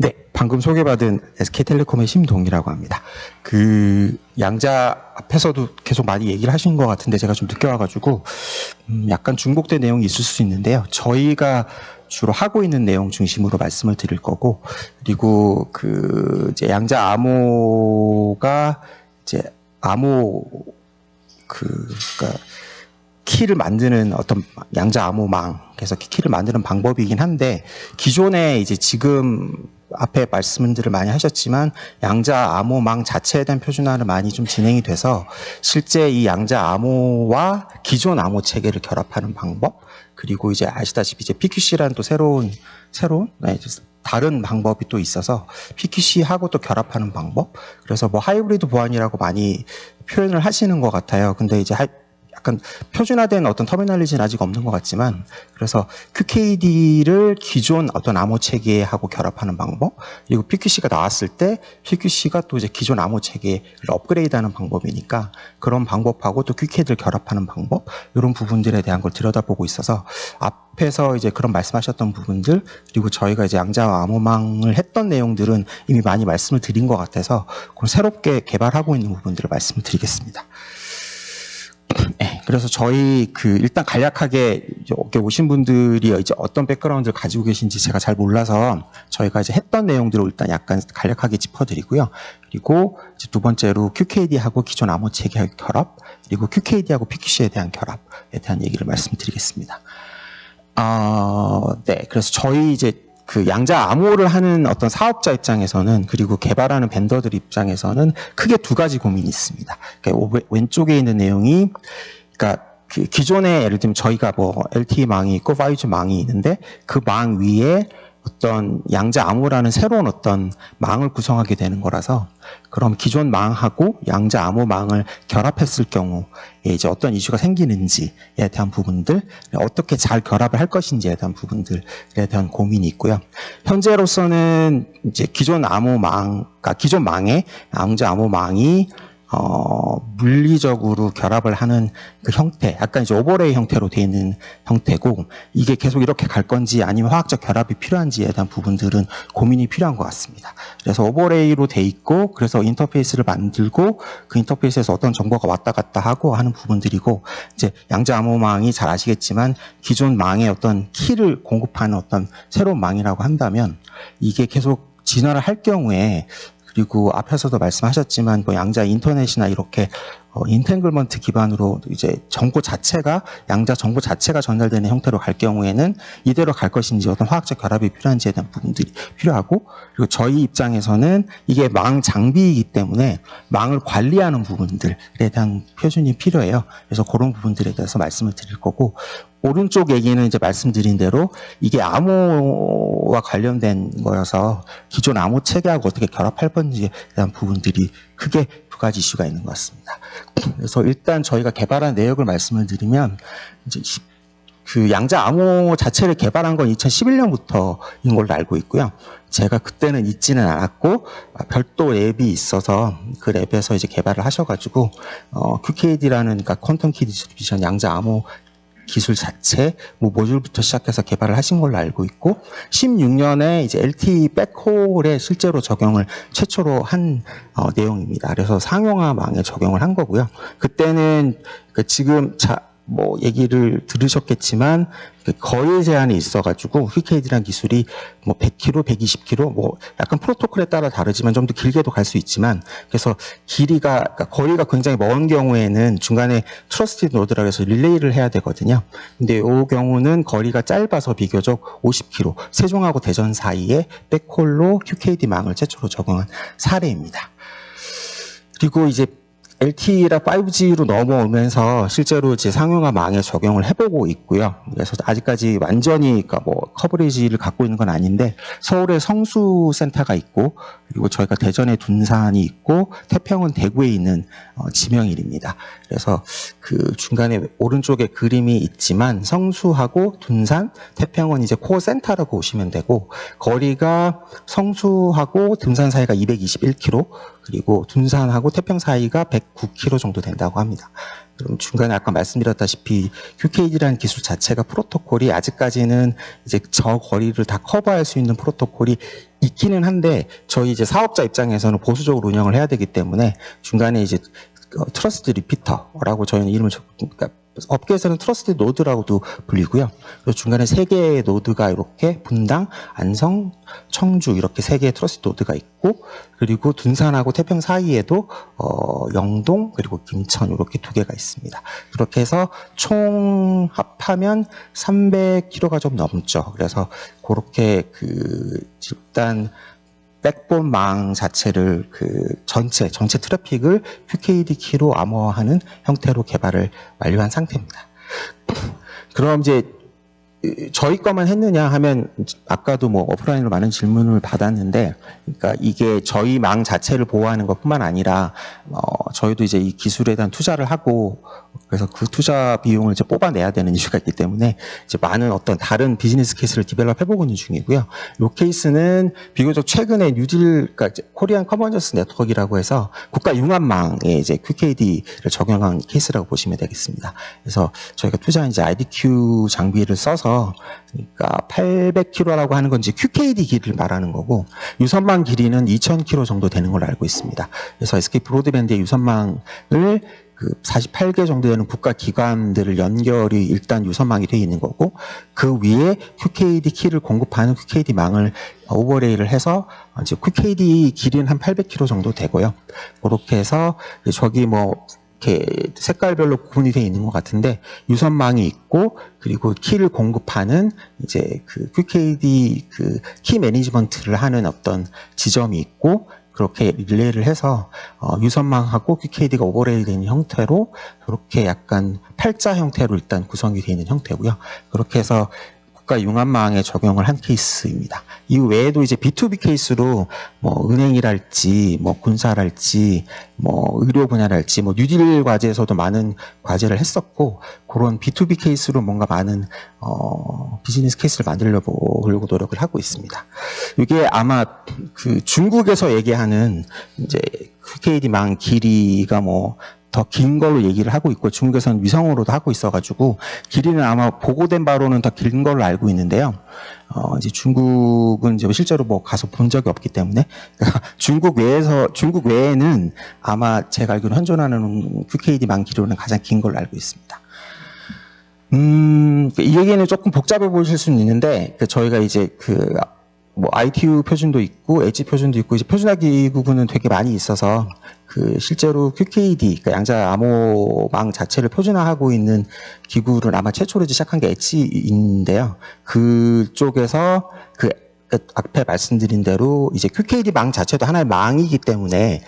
네, 방금 소개받은 SK텔레콤의 심동이라고 합니다. 그 양자 앞에서도 계속 많이 얘기를 하신 것 같은데 제가 좀 늦게 와가지고 음, 약간 중복된 내용이 있을 수 있는데요. 저희가 주로 하고 있는 내용 중심으로 말씀을 드릴 거고 그리고 그 이제 양자 암호가 이제 암호 그 그러니까 키를 만드는 어떤 양자 암호망 그래서 키를 만드는 방법이긴 한데 기존에 이제 지금 앞에 말씀들을 많이 하셨지만 양자 암호 망 자체에 대한 표준화를 많이 좀 진행이 돼서 실제 이 양자 암호와 기존 암호 체계를 결합하는 방법 그리고 이제 아시다시피 이제 PQC라는 또 새로운 새로운 네, 다른 방법이 또 있어서 PQC하고 또 결합하는 방법 그래서 뭐 하이브리드 보안이라고 많이 표현을 하시는 것 같아요. 근데 이제 하이- 약간 표준화된 어떤 터미널리지는 아직 없는 것 같지만 그래서 QKD를 기존 어떤 암호 체계하고 결합하는 방법 그리고 PQC가 나왔을 때 PQC가 또 이제 기존 암호 체계를 업그레이드하는 방법이니까 그런 방법하고 또 QKD를 결합하는 방법 이런 부분들에 대한 걸 들여다보고 있어서 앞에서 이제 그런 말씀하셨던 부분들 그리고 저희가 이제 양자 암호망을 했던 내용들은 이미 많이 말씀을 드린 것 같아서 그럼 새롭게 개발하고 있는 부분들을 말씀을 드리겠습니다. 네, 그래서 저희 그 일단 간략하게 여기 오신 분들이 이제 어떤 백그라운드를 가지고 계신지 제가 잘 몰라서 저희가 이제 했던 내용들을 일단 약간 간략하게 짚어드리고요. 그리고 이제 두 번째로 QKD하고 기존 암호 체계 결합, 그리고 QKD하고 PQC에 대한 결합에 대한 얘기를 말씀드리겠습니다. 아, 네, 그래서 저희 이제 그 양자 암호를 하는 어떤 사업자 입장에서는 그리고 개발하는 벤더들 입장에서는 크게 두 가지 고민이 있습니다. 그러니까 오- 왼쪽에 있는 내용이 그러니까 그 기존에 예를 들면 저희가 뭐 LTE 망이 있고 5G 망이 있는데 그 망 위에 어떤 양자 암호라는 새로운 어떤 망을 구성하게 되는 거라서 그럼 기존 망하고 양자 암호 망을 결합했을 경우에 이제 어떤 이슈가 생기는지에 대한 부분들 어떻게 잘 결합을 할 것인지에 대한 부분들에 대한 고민이 있고요. 현재로서는 이제 기존 암호 망, 그러니까 기존 망에 양자 암호 망이 어, 물리적으로 결합을 하는 그 형태, 약간 이제 오버레이 형태로 되어 있는 형태고, 이게 계속 이렇게 갈 건지 아니면 화학적 결합이 필요한지에 대한 부분들은 고민이 필요한 것 같습니다. 그래서 오버레이로 돼 있고, 그래서 인터페이스를 만들고, 그 인터페이스에서 어떤 정보가 왔다 갔다 하고 하는 부분들이고, 이제 양자 암호망이 잘 아시겠지만, 기존 망의 어떤 키를 공급하는 어떤 새로운 망이라고 한다면, 이게 계속 진화를 할 경우에 그리고 앞에서도 말씀하셨지만 뭐 양자 인터넷이나 이렇게 어, 인텐글먼트 기반으로 이제 정보 자체가 양자 정보 자체가 전달되는 형태로 갈 경우에는 이대로 갈 것인지 어떤 화학적 결합이 필요한지에 대한 부분들이 필요하고 그리고 저희 입장에서는 이게 망 장비이기 때문에 망을 관리하는 부분들에 대한 표준이 필요해요. 그래서 그런 부분들에 대해서 말씀을 드릴 거고 오른쪽 얘기는 이제 말씀드린 대로 이게 암호와 관련된 거여서 기존 암호 체계하고 어떻게 결합할 건지에 대한 부분들이 크게 두 가지 이슈가 있는 것 같습니다. 그래서 일단 저희가 개발한 내역을 말씀을 드리면 이제 시- 그 양자 암호 자체를 개발한 건 2011년부터인 걸로 알고 있고요. 제가 그때는 있지는 않았고 아, 별도 랩이 있어서 그 랩에서 이제 개발을 하셔가지고 어, QKD라는 그러니까 퀀텀 키 디스트리뷰션 양자 암호 기술 자체, 뭐 모듈부터 시작해서 개발을 하신 걸로 알고 있고, 16년에 이제 LTE 백홀에 실제로 적용을 최초로 한 어, 내용입니다. 그래서 상용화망에 적용을 한 거고요. 그때는 그 지금 자, 뭐 얘기를 들으셨겠지만 그 거리 제한이 있어가지고 QKD란 기술이 뭐 100km, 120km, 뭐 약간 프로토콜에 따라 다르지만 좀 더 길게도 갈 수 있지만 그래서 길이가 그러니까 거리가 굉장히 먼 경우에는 중간에 트러스티드 노드라 해서 릴레이를 해야 되거든요. 근데 이 경우는 거리가 짧아서 비교적 50km 세종하고 대전 사이에 백홀로 QKD망을 최초로 적용한 사례입니다. 그리고 이제 LTE라 5G로 넘어오면서 실제로 이제 상용화 망에 적용을 해보고 있고요. 그래서 아직까지 완전히 그러니까 뭐 커버리지를 갖고 있는 건 아닌데 서울에 성수 센터가 있고 그리고 저희가 대전에 둔산이 있고 태평은 대구에 있는 어, 지명일입니다. 그래서 그 중간에 오른쪽에 그림이 있지만 성수하고 둔산, 태평은 이제 코어 센터라고 보시면 되고 거리가 성수하고 둔산 사이가 221km 그리고 둔산하고 태평 사이가 109km 정도 된다고 합니다. 그럼 중간에 아까 말씀드렸다시피 QKD라는 기술 자체가 프로토콜이 아직까지는 이제 저 거리를 다 커버할 수 있는 프로토콜이 있기는 한데 저희 이제 사업자 입장에서는 보수적으로 운영을 해야 되기 때문에 중간에 이제 어, 트러스트 리피터라고 저희는 이름을 적- 그러니까 업계에서는 트러스트 노드라고도 불리고요. 그리고 중간에 세 개의 노드가 이렇게 분당, 안성, 청주 이렇게 세 개의 트러스트 노드가 있고 그리고 둔산하고 태평 사이에도 어, 영동 그리고 김천 이렇게 두 개가 있습니다. 그렇게 해서 총 합하면 300km가 좀 넘죠. 그래서 그렇게 그 집단 백본 망 자체를 그 전체 전체 트래픽을 QKD 키로 암호화하는 형태로 개발을 완료한 상태입니다. 그럼 이제 이- 저희 거만 했느냐 하면 아까도 뭐 오프라인으로 많은 질문을 받았는데 그러니까 이게 저희 망 자체를 보호하는 것뿐만 아니라 어 저희도 이제 이 기술에 대한 투자를 하고 그래서 그 투자 비용을 이제 뽑아내야 되는 이유가 있기 때문에 이제 많은 어떤 다른 비즈니스 케이스를 디벨롭 해보고 있는 중이고요. 이 케이스는 비교적 최근에 뉴딜, 그러니까 코리안 커먼저스 네트워크라고 해서 국가 융합망에 이제 QKD를 적용한 케이스라고 보시면 되겠습니다. 그래서 저희가 투자한 이제 IDQ 장비를 써서 그러니까 800km라고 하는 건 이제 QKD 길이를 말하는 거고 유선망 길이는 2000km 정도 되는 걸로 알고 있습니다. 그래서 SK 브로드밴드의 유선망을 그 48개 정도 되는 국가 기관들을 연결이 일단 유선망이 되어 있는 거고 그 위에 QKD 키를 공급하는 QKD 망을 오버레이를 해서 이제 QKD 길이는 한 800km 정도 되고요. 그렇게 해서 저기 뭐 이렇게 색깔별로 구분이 되어 있는 것 같은데 유선망이 있고 그리고 키를 공급하는 이제 그 QKD 그 키 매니지먼트를 하는 어떤 지점이 있고 그렇게 릴레이를 해서 어, 유선망하고 QKD가 오버레이 되는 형태로 이렇게 약간 팔자 형태로 일단 구성이 되어 있는 형태고요. 그렇게 해서 국가 융합망에 적용을 한 케이스입니다. 이 외에도 이제 B2B 케이스로 뭐 은행이랄지 뭐 군사랄지 뭐 의료 분야랄지 뭐 뉴딜 과제에서도 많은 과제를 했었고 그런 B2B 케이스로 뭔가 많은 어 비즈니스 케이스를 만들려고 노력을 하고 있습니다. 이게 아마 그 중국에서 얘기하는 이제 QKD 망 길이가 뭐 더 긴 걸로 얘기를 하고 있고 중국에서는 위성으로도 하고 있어가지고 길이는 아마 보고된 바로는 더 긴 걸로 알고 있는데요. 어 이제 중국은 이제 실제로 뭐 가서 본 적이 없기 때문에 중국 외에서 중국 외에는 아마 제가 알기로 현존하는 QKD 망 길이로는 가장 긴 걸로 알고 있습니다. 음, 이 얘기는 조금 복잡해 보실 수는 있는데, 그 저희가 이제 그, 뭐, ITU 표준도 있고, 엣지 표준도 있고, 이제 표준화기 부분은 되게 많이 있어서, 그, 실제로 QKD, 그러니까 양자 암호망 자체를 표준화하고 있는 기구를 아마 최초로 시작한 게 엣지인데요. 그쪽에서 그, 그 앞에 말씀드린 대로 이제 QKD 망 자체도 하나의 망이기 때문에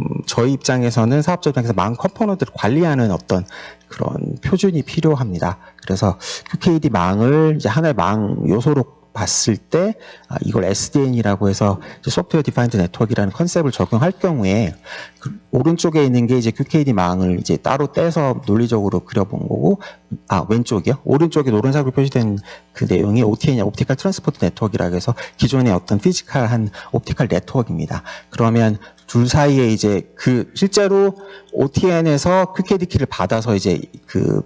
음, 저희 입장에서는 사업자 입장에서 망 컴포넌트를 관리하는 어떤 그런 표준이 필요합니다. 그래서 QKD 망을 이제 하나의 망 요소로 봤을 때 아, 이걸 SDN이라고 해서 소프트웨어 디파인드 네트워크라는 컨셉을 적용할 경우에 그 오른쪽에 있는 게 이제 QKD 망을 이제 따로 떼서 논리적으로 그려본 거고 아 왼쪽이요 오른쪽에 노란색으로 표시된 그 내용이 OTN이 옵티컬 트랜스포트 네트워크라고 해서 기존의 어떤 피지컬한 옵티컬 네트워크입니다. 그러면 둘 사이에 이제 그 실제로 OTN에서 QKD 키를 받아서 이제 그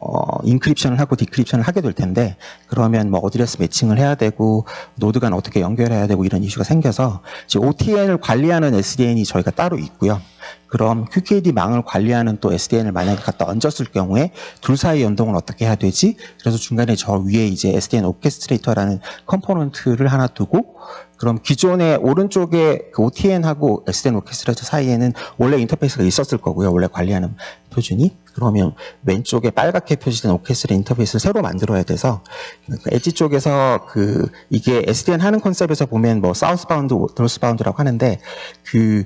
어, 인크립션을 하고 디크립션을 하게 될 텐데, 그러면 뭐 어드레스 매칭을 해야 되고, 노드 간 어떻게 연결해야 되고 이런 이슈가 생겨서, 지금 OTN을 관리하는 SDN이 저희가 따로 있고요. 그럼 QKD 망을 관리하는 또 SDN을 만약에 갖다 얹었을 경우에 둘 사이 연동을 어떻게 해야 되지? 그래서 중간에 저 위에 이제 SDN 오케스트레이터라는 컴포넌트를 하나 두고, 그럼 기존의 오른쪽에 그 OTN하고 SDN 오케스트레이터 사이에는 원래 인터페이스가 있었을 거고요. 원래 관리하는 표준이. 그러면 왼쪽에 빨갛게 표시된 오케스트레 인터페이스를 새로 만들어야 돼서 그러니까 엣지 쪽에서 그 이게 SDN 하는 컨셉에서 보면 뭐 사우스바운드, 노스바운드라고 하는데 그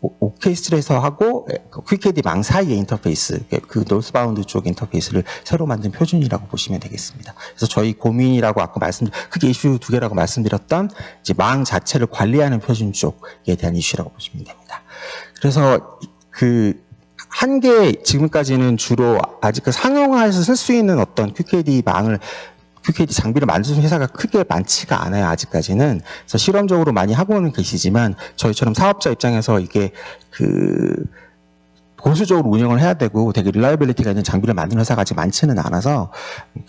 오- 오케스트레에서 하고 그 QKD 망 사이의 인터페이스, 그 노스바운드 쪽 인터페이스를 새로 만든 표준이라고 보시면 되겠습니다. 그래서 저희 고민이라고 아까 말씀, 크게 이슈 두 개라고 말씀드렸던 이제 망 자체를 관리하는 표준 쪽에 대한 이슈라고 보시면 됩니다. 그래서 그 한개 지금까지는 주로 아직 그 상용화해서 쓸 수 있는 어떤 QKD 망을 QKD 장비를 만드는 회사가 크게 많지가 않아요, 아직까지는. 그래서 실험적으로 많이 하고는 계시지만, 저희처럼 사업자 입장에서 이게 그, 고수적으로 운영을 해야 되고 되게 릴라이빌리티가 있는 장비를 만드는 회사가 아직 많지는 않아서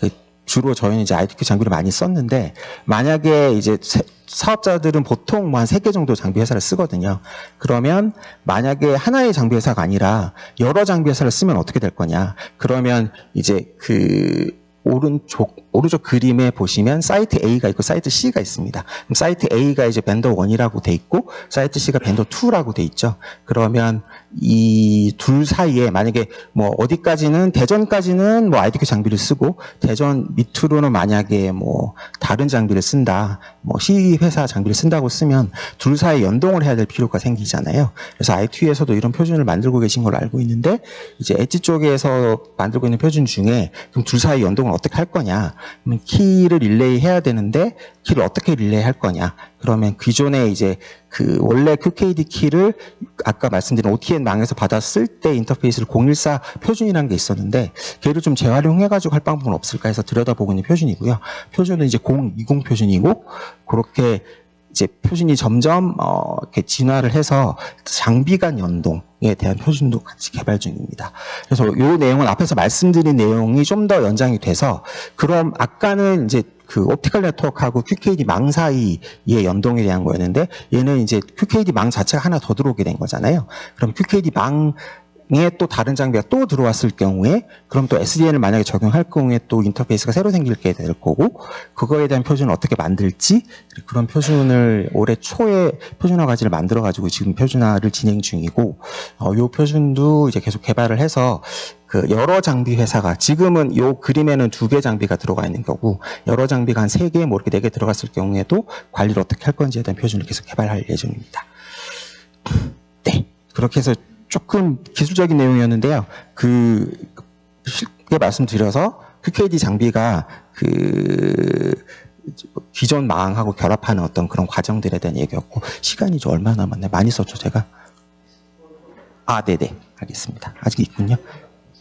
그 주로 저희는 이제 ITQ 장비를 많이 썼는데 만약에 이제 세- 사업자들은 보통 뭐한세개 정도 장비 회사를 쓰거든요. 그러면 만약에 하나의 장비 회사가 아니라 여러 장비 회사를 쓰면 어떻게 될 거냐? 그러면 이제 그 오른쪽 오른쪽 그림에 보시면 사이트 A가 있고 사이트 C가 있습니다. 그럼 사이트 A가 이제 벤더 1이라고 돼 있고 사이트 C가 벤더 2라고 돼 있죠. 그러면 이 둘 사이에 만약에 뭐 어디까지는 대전까지는 뭐 IDQ 장비를 쓰고 대전 밑으로는 만약에 뭐 다른 장비를 쓴다. 뭐 C 회사 장비를 쓴다고 쓰면 둘 사이 연동을 해야 될 필요가 생기잖아요. 그래서 IT에서도 이런 표준을 만들고 계신 걸로 알고 있는데 이제 엣지 쪽에서 만들고 있는 표준 중에 그럼 둘 사이 연동을 어떻게 할 거냐? 키를 릴레이 해야 되는데 키를 어떻게 릴레이 할 거냐? 그러면 기존에 이제 그 원래 QKD 키를 아까 말씀드린 OTN 망에서 받았을 때 인터페이스를 014 표준이라는 게 있었는데 걔를 좀 재활용해가지고 할 방법은 없을까 해서 들여다보고 있는 표준이고요. 표준은 이제 020 표준이고 그렇게 이제 표준이 점점 어, 이렇게 진화를 해서 장비 간 연동에 대한 표준도 같이 개발 중입니다. 그래서 이 내용은 앞에서 말씀드린 내용이 좀 더 연장이 돼서 그럼 아까는 이제 그 옵티컬 네트워크하고 QKD 망 사이의 연동에 대한 거였는데 얘는 이제 QKD 망 자체가 하나 더 들어오게 된 거잖아요. 그럼 QKD 망 에또 다른 장비가 또 들어왔을 경우에 그럼 또 SDN을 만약에 적용할 경우에 또 인터페이스가 새로 생길게 될 거고 그거에 대한 표준을 어떻게 만들지 그런 표준을 올해 초에 표준화 과제를 만들어 가지고 지금 표준화를 진행 중이고 어, 요 표준도 이제 계속 개발을 해서 그 여러 장비 회사가 지금은 요 그림에는 두 개 장비가 들어가 있는 거고 여러 장비가 한 세 개, 뭐 이렇게 네 개 들어갔을 경우에도 관리를 어떻게 할 건지에 대한 표준을 계속 개발할 예정입니다. 네, 그렇게 해서 조금 기술적인 내용이었는데요. 그 쉽게 말씀드려서 QKD 장비가 그 기존 망하고 결합하는 어떤 그런 과정들에 대한 얘기였고 시간이 좀 얼마 남았나요? 많이 썼죠, 제가? 아, 네네. 알겠습니다. 아직 있군요.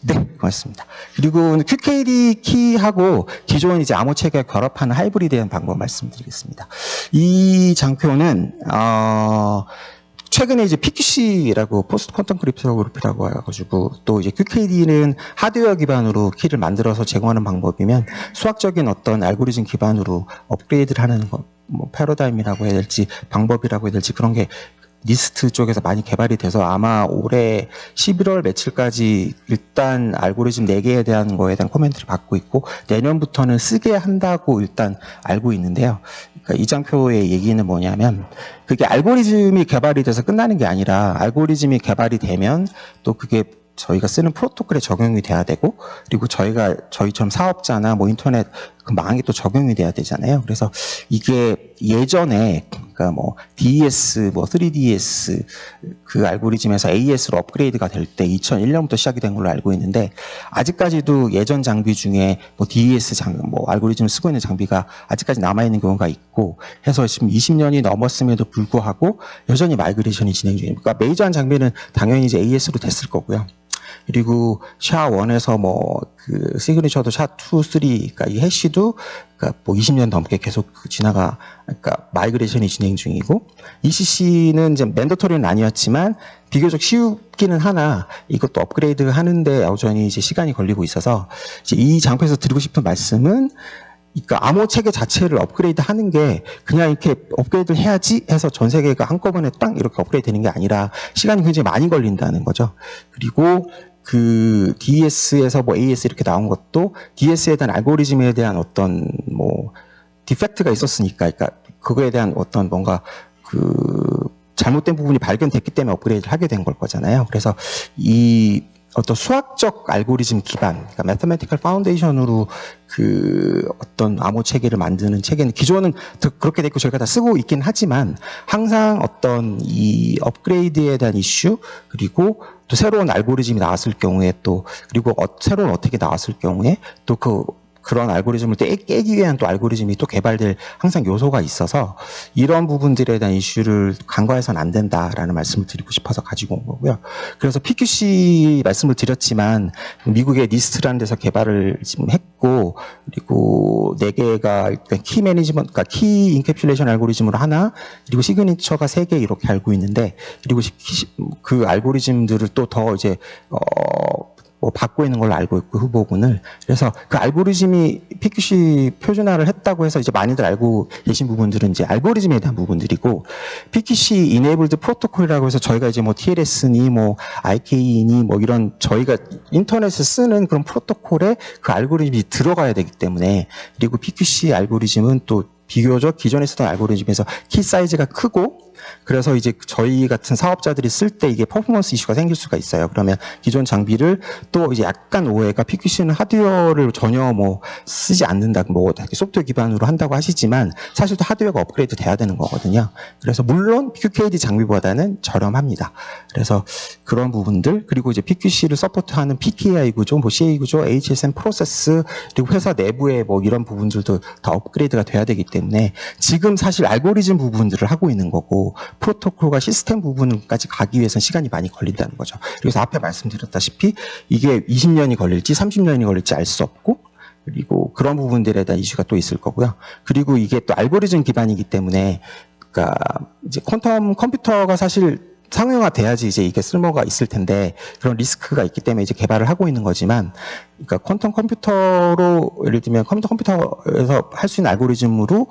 네, 고맙습니다. 그리고 QKD 키하고 기존 이제 암호 체계 결합하는 하이브리드한 방법 말씀드리겠습니다. 이 장표는 어, 최근에 이제 PQC라고 포스트 퀀텀 크립토그래피라고 해가지고 또 이제 QKD는 하드웨어 기반으로 키를 만들어서 제공하는 방법이면 수학적인 어떤 알고리즘 기반으로 업그레이드를 하는 거, 뭐 패러다임이라고 해야 될지 방법이라고 해야 될지 그런 게 리스트 쪽에서 많이 개발이 돼서 아마 올해 11월 며칠까지 일단 알고리즘 4개에 대한 거에 대한 코멘트를 받고 있고 내년부터는 쓰게 한다고 일단 알고 있는데요. 그러니까 이 장표의 얘기는 뭐냐면 그게 알고리즘이 개발이 돼서 끝나는 게 아니라 알고리즘이 개발이 되면 또 그게 저희가 쓰는 프로토콜에 적용이 돼야 되고 그리고 저희가 저희처럼 사업자나 뭐 인터넷 그 망에 또 적용이 돼야 되잖아요. 그래서 이게 예전에 그러니까 뭐 DES, 뭐 3DS 그 알고리즘에서 AS로 업그레이드가 될 때 2001년부터 시작이 된 걸로 알고 있는데 아직까지도 예전 장비 중에 뭐 DES 장, 뭐 알고리즘을 쓰고 있는 장비가 아직까지 남아 있는 경우가 있고 해서 지금 20년이 넘었음에도 불구하고 여전히 마이그레이션이 진행 중입니다. 그러니까 메이저한 장비는 당연히 이제 AS로 됐을 거고요. 그리고 샤1에서 뭐 그 시그니처도 샤2, 3, 그러니까 이 해시도 그러니까 뭐 20년 넘게 계속 그 지나가 그러니까 마이그레이션이 진행 중이고 ECC는 이제 맨더토리는 아니었지만 비교적 쉬우기는 하나 이것도 업그레이드 하는데 여전히 이제 시간이 걸리고 있어서 이제 이 장표에서 드리고 싶은 말씀은 그러니까 암호 체계 자체를 업그레이드 하는 게 그냥 이렇게 업그레이드를 해야지 해서 전 세계가 한꺼번에 딱 이렇게 업그레이드 되는 게 아니라 시간이 굉장히 많이 걸린다는 거죠. 그리고 그 DS에서 뭐 AS 이렇게 나온 것도 DS에 대한 알고리즘에 대한 어떤 뭐 디펙트가 있었으니까 그러니까 그거에 대한 어떤 뭔가 그 잘못된 부분이 발견됐기 때문에 업그레이드를 하게 된 걸 거잖아요. 그래서 이 어떤 수학적 알고리즘 기반, 그러니까 mathematical foundation으로 그 어떤 암호 체계를 만드는 체계는 기존은 더 그렇게 됐고 저희가 다 쓰고 있긴 하지만 항상 어떤 이 업그레이드에 대한 이슈 그리고 또 새로운 알고리즘이 나왔을 경우에 또 그리고 어, 새로운 어택이 나왔을 경우에 또그 그런 알고리즘을 깨기 위한 또 알고리즘이 또 개발될 항상 요소가 있어서 이런 부분들에 대한 이슈를 간과해서는 안 된다라는 말씀을 드리고 싶어서 가지고 온 거고요. 그래서 PQC 말씀을 드렸지만 미국의 니스트라는 데서 개발을 지금 했고 그리고 네 개가 일단 키 매니지먼트, 그러니까 키 인캡슐레이션 알고리즘으로 하나 그리고 시그니처가 세 개 이렇게 알고 있는데 그리고 그 알고리즘들을 또 더 이제 어, 뭐 받고 있는 걸로 알고 있고 후보군을. 그래서 그 알고리즘이 PQC 표준화를 했다고 해서 이제 많이들 알고 계신 부분들은 이제 알고리즘에 대한 부분들이고 PQC enabled 프로토콜이라고 해서 저희가 이제 뭐 TLS니 뭐 IK니 뭐 이런 저희가 인터넷에 쓰는 그런 프로토콜에 그 알고리즘이 들어가야 되기 때문에 그리고 PQC 알고리즘은 또 비교적 기존에 쓰던 알고리즘에서 키 사이즈가 크고 그래서 이제 저희 같은 사업자들이 쓸 때 이게 퍼포먼스 이슈가 생길 수가 있어요. 그러면 기존 장비를 또 이제 약간 오해가 PQC는 하드웨어를 전혀 뭐 쓰지 않는다, 뭐 소프트웨어 기반으로 한다고 하시지만 사실 또 하드웨어가 업그레이드 돼야 되는 거거든요. 그래서 물론 QKD 장비보다는 저렴합니다. 그래서 그런 부분들 그리고 이제 PQC를 서포트하는 PKI 구조, 뭐 CA 구조, HSM 프로세스 그리고 회사 내부의 뭐 이런 부분들도 다 업그레이드가 돼야 되기 때문에 지금 사실 알고리즘 부분들을 하고 있는 거고 프로토콜과 시스템 부분까지 가기 위해서는 시간이 많이 걸린다는 거죠. 그래서 앞에 말씀드렸다시피 이게 20년이 걸릴지 30년이 걸릴지 알 수 없고 그리고 그런 부분들에 대한 이슈가 또 있을 거고요. 그리고 이게 또 알고리즘 기반이기 때문에 그러니까 이제 퀀텀 컴퓨터가 사실 상용화 돼야지 이제 이게 쓸모가 있을 텐데 그런 리스크가 있기 때문에 이제 개발을 하고 있는 거지만 그러니까 퀀텀 컴퓨터로 예를 들면 컴퓨터 컴퓨터에서 할 수 있는 알고리즘으로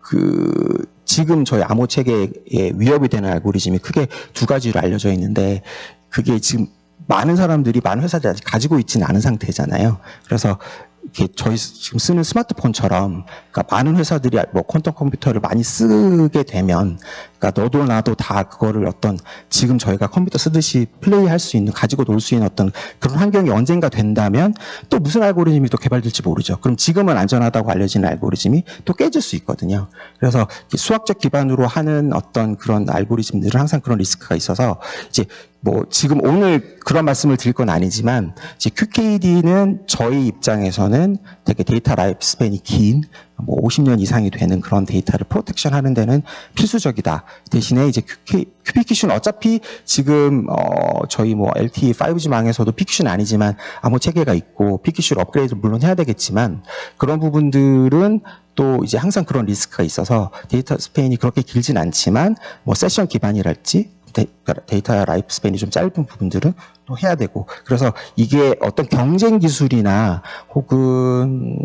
그 지금 저희 암호 체계에 위협이 되는 알고리즘이 크게 두 가지로 알려져 있는데 그게 지금 많은 사람들이 많은 회사들이 아직 가지고 있지는 않은 상태잖아요. 그래서 이렇게 저희 지금 쓰는 스마트폰처럼 그러니까 많은 회사들이 뭐 퀀텀 컴퓨터를 많이 쓰게 되면 그러니까 너도 나도 다 그거를 어떤 지금 저희가 컴퓨터 쓰듯이 플레이할 수 있는 가지고 놀 수 있는 어떤 그런 환경이 언젠가 된다면 또 무슨 알고리즘이 또 개발될지 모르죠. 그럼 지금은 안전하다고 알려지는 알고리즘이 또 깨질 수 있거든요. 그래서 수학적 기반으로 하는 어떤 그런 알고리즘들은 항상 그런 리스크가 있어서 이제 뭐 지금 오늘 그런 말씀을 드릴 건 아니지만 QKD는 저희 입장에서는 되게 데이터 라이프 스팬이 긴 뭐 50년 이상이 되는 그런 데이터를 프로텍션 하는 데는 필수적이다. 대신에 이제 QK, QPQ는 어차피 지금 어 저희 뭐 LTE 5G망에서도 PQ는 아니지만 암호 체계가 있고 PQ를 업그레이드 물론 해야 되겠지만 그런 부분들은 또 이제 항상 그런 리스크가 있어서 데이터 스페인이 그렇게 길진 않지만 뭐 세션 기반이랄지 데- 데이터 라이프 스팬이 좀 짧은 부분들은 또 해야 되고 그래서 이게 어떤 경쟁 기술이나 혹은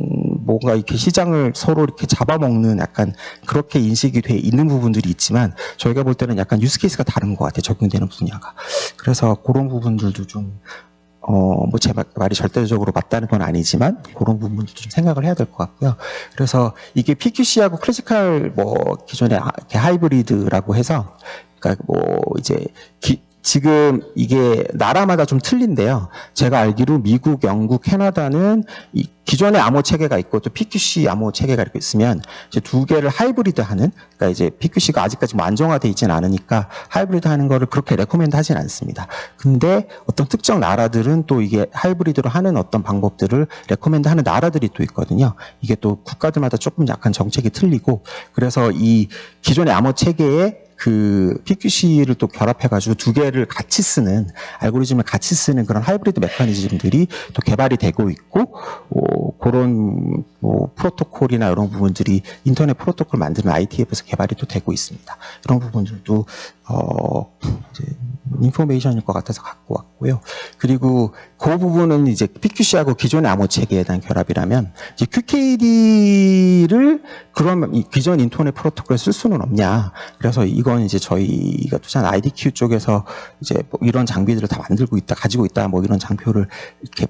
뭔가 이렇게 시장을 서로 이렇게 잡아먹는 약간 그렇게 인식이 돼 있는 부분들이 있지만 저희가 볼 때는 약간 유스 케이스가 다른 것 같아요 적용되는 분야가 그래서 그런 부분들도 좀 어, 뭐, 제 말- 말이 절대적으로 맞다는 건 아니지만, 그런 부분도 좀 생각을 해야 될 것 같고요. 그래서 이게 PQC하고 클래시칼, 뭐, 기존의 하이브리드라고 해서, 그러니까 뭐, 이제, 기- 지금 이게 나라마다 좀 틀린데요. 제가 알기로 미국, 영국, 캐나다는 이 기존의 암호 체계가 있고 또 PQC 암호 체계가 이렇게 있으면 이제 두 개를 하이브리드 하는 그러니까 이제 PQC가 아직까지 뭐 안정화되어 있지는 않으니까 하이브리드 하는 거를 그렇게 레코멘드 하진 않습니다. 근데 어떤 특정 나라들은 또 이게 하이브리드로 하는 어떤 방법들을 레코멘드 하는 나라들이 또 있거든요. 이게 또 국가들마다 조금 약간 정책이 틀리고 그래서 이 기존의 암호 체계에 그 PQC를 또 결합해가지고 두 개를 같이 쓰는 알고리즘을 같이 쓰는 그런 하이브리드 메커니즘들이 또 개발이 되고 있고 어, 그런 뭐 프로토콜이나 이런 부분들이 인터넷 프로토콜 만드는 ITF에서 개발이 또 되고 있습니다. 이런 부분들도 어 이제 인포메이션일 것 같아서 갖고 왔고요. 그리고 그 부분은 이제 PQC하고 기존의 암호 체계에 대한 결합이라면 이제 QKD를 이 기존 인터넷 프로토콜에 쓸 수는 없냐. 그래서 이건 이제 저희가 투자한 IDQ 쪽에서 이제 뭐 이런 장비들을 다 만들고 있다, 가지고 있다, 뭐 이런 장표를 이렇게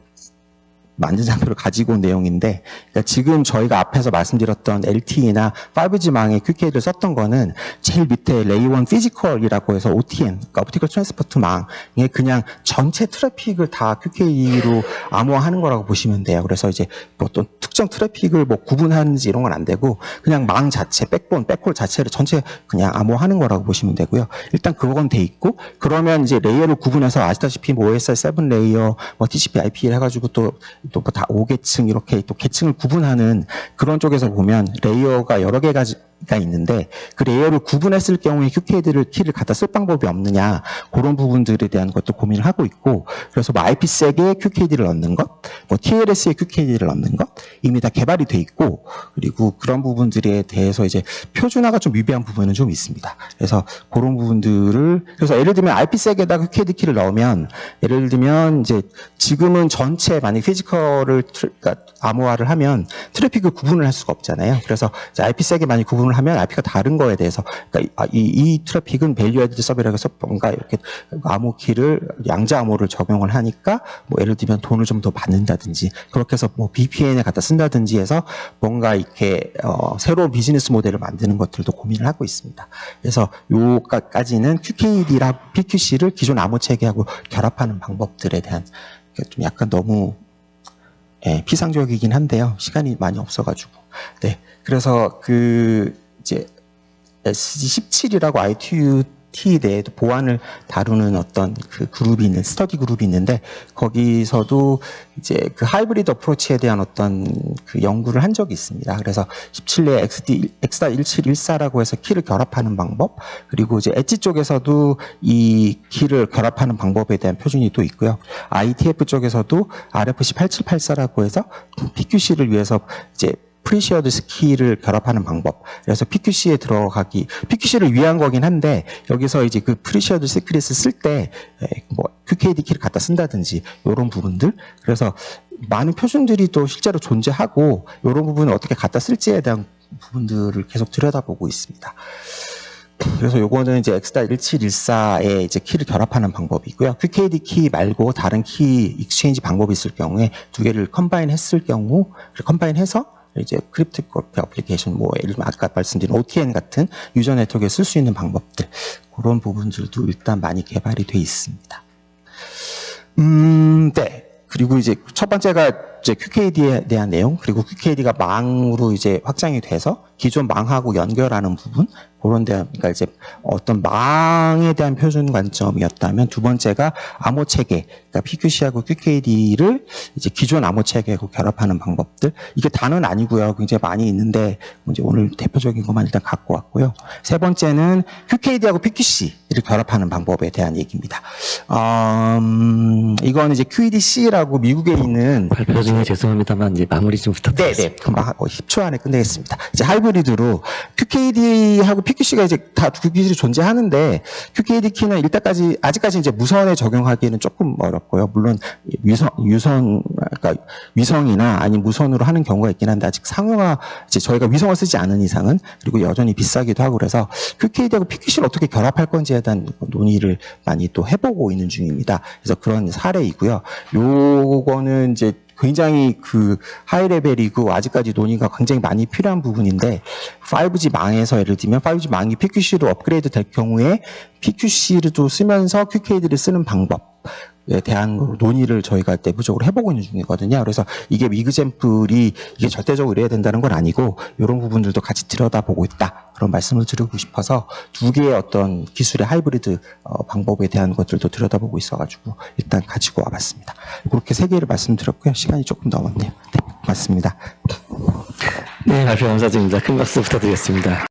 만든 장표를 가지고 온 내용인데 그러니까 지금 저희가 앞에서 말씀드렸던 LTE나 5G망의 QK를 썼던 거는 제일 밑에 레이 1 피지컬이라고 해서 OTN, 그러니까 옵티컬 트랜스포트 망에 그냥 전체 트래픽을 다 QK로 암호화하는 거라고 보시면 돼요. 그래서 이제 뭐 어떤 특정 트래픽을 뭐 구분하는지 이런 건 안 되고 그냥 망 자체, 백본, 백홀 자체를 전체 그냥 암호하는 거라고 보시면 되고요. 일단 그건 돼 있고 그러면 이제 레이어를 구분해서 아시다시피 뭐 OSI 7 레이어, 뭐 TCP/IP 해가지고 또 또뭐다 5계층 이렇게 또 계층을 구분하는 그런 쪽에서 보면 레이어가 여러 개가 가 있는데 그 레이어를 구분했을 경우에 QKD를 키를 갖다 쓸 방법이 없느냐 그런 부분들에 대한 것도 고민을 하고 있고 그래서 뭐 IP색에 QKD를 넣는 것, 뭐 TLS에 QKD를 넣는 것 이미 다 개발이 돼 있고 그리고 그런 부분들에 대해서 이제 표준화가 좀 미비한 부분은 좀 있습니다. 그래서 그런 부분들을 그래서 예를 들면 IP색에다가 QKD 키를 넣으면 예를 들면 이제 지금은 전체 만약 피지컬 을 트래- 그러니까 암호화를 하면 트래픽을 구분을 할 수가 없잖아요. 그래서 이제 IP색에 많이 구분을 하면 IP가 다른 거에 대해서 그러니까 이, 아, 이, 이 트래픽은 밸류 애드 서비라고 해서 뭔가 이렇게 암호 키를 양자 암호를 적용을 하니까 뭐 예를 들면 돈을 좀 더 받는다든지 그렇게 해서 뭐 VPN에 갖다 쓴다든지 해서 뭔가 이렇게 어, 새로운 비즈니스 모델을 만드는 것들도 고민을 하고 있습니다. 그래서 요까지는 QKD랑 PQC를 기존 암호 체계하고 결합하는 방법들에 대한 좀 약간 너무 예, 피상적이긴 한데요. 시간이 많이 없어가지고. 네. 그래서 그, 이제, SG17이라고 ITUT 내에도 보안을 다루는 어떤 그 그룹이 있는, 스터디 그룹이 있는데, 거기서도 이제 그 하이브리드 어프로치에 대한 어떤 그 연구를 한 적이 있습니다. 그래서 17내 XD, X.1714라고 해서 키를 결합하는 방법, 그리고 이제 엣지 쪽에서도 이 키를 결합하는 방법에 대한 표준이 또 있고요. ITF 쪽에서도 RFC 8784라고 해서 PQC를 위해서 이제 프리시어드 스키를 결합하는 방법. 그래서 PQC에 들어가기, PQC를 위한 거긴 한데, 여기서 이제 그 프리시어드 스키를 쓸 때, 에, 뭐, QKD 키를 갖다 쓴다든지, 이런 부분들. 그래서 많은 표준들이 또 실제로 존재하고, 이런 부분을 어떻게 갖다 쓸지에 대한 부분들을 계속 들여다보고 있습니다. 그래서 요거는 이제 X.1714에 이제 키를 결합하는 방법이고요. QKD 키 말고 다른 키 익스체인지 방법이 있을 경우에 두 개를 컴바인 했을 경우, 컴바인 해서 이제 크립토그래피 어플리케이션, 뭐, 예를 들면 아까 말씀드린 OTN 같은 유저 네트워크에 쓸 수 있는 방법들, 그런 부분들도 일단 많이 개발이 돼 있습니다. 음, 네. 그리고 이제 첫 번째가 이제 QKD에 대한 내용, 그리고 QKD가 망으로 이제 확장이 돼서 기존 망하고 연결하는 부분, 그런 데, 그러니까 이제 어떤 망에 대한 표준 관점이었다면 두 번째가 암호 체계, 그러니까 PQC하고 QKD를 이제 기존 암호 체계하고 결합하는 방법들. 이게 다는 아니고요. 굉장히 많이 있는데 이제 오늘 대표적인 것만 일단 갖고 왔고요. 세 번째는 QKD하고 PQC를 결합하는 방법에 대한 얘기입니다. 음, 이건 이제 QEDC라고 미국에 있는 발표 중에 죄송합니다만 이제 마무리 좀 부탁드리겠습니다. 네네. 금방 한 10초 안에 끝내겠습니다. 이제 하이브리드로 QKD하고 PQC가 이제 다 QKD로 존재하는데 QKD 키는 일단까지 아직까지 이제 무선에 적용하기에는 조금 어렵 고요. 물론 유선 유선 그러니까 위성이나 아니 무선으로 하는 경우가 있긴 한데 아직 상용화 이제 저희가 위성을 쓰지 않은 이상은 그리고 여전히 비싸기도 하고 그래서 QKD하고 PQC를 어떻게 결합할 건지에 대한 논의를 많이 또 해보고 있는 중입니다. 그래서 그런 사례이고요. 요거는 이제 굉장히 그 하이 레벨이고 아직까지 논의가 굉장히 많이 필요한 부분인데 5G 망에서 예를 들면 5G 망이 PQC로 업그레이드 될 경우에 PQC를 또 쓰면서 QKD를 쓰는 방법 에 대한 논의를 저희가 내부적으로 해보고 있는 중이거든요. 그래서 이게 위그젠플이 이게 절대적으로 이래야 된다는 건 아니고 이런 부분들도 같이 들여다보고 있다. 그런 말씀을 드리고 싶어서 두 개의 어떤 기술의 하이브리드 어, 방법에 대한 것들도 들여다보고 있어가지고 일단 가지고 와봤습니다. 그렇게 세 개를 말씀드렸고요. 시간이 조금 넘었네요. 네, 맞습니다. 네, 발표 감사드립니다. 큰 박수 부탁드리겠습니다.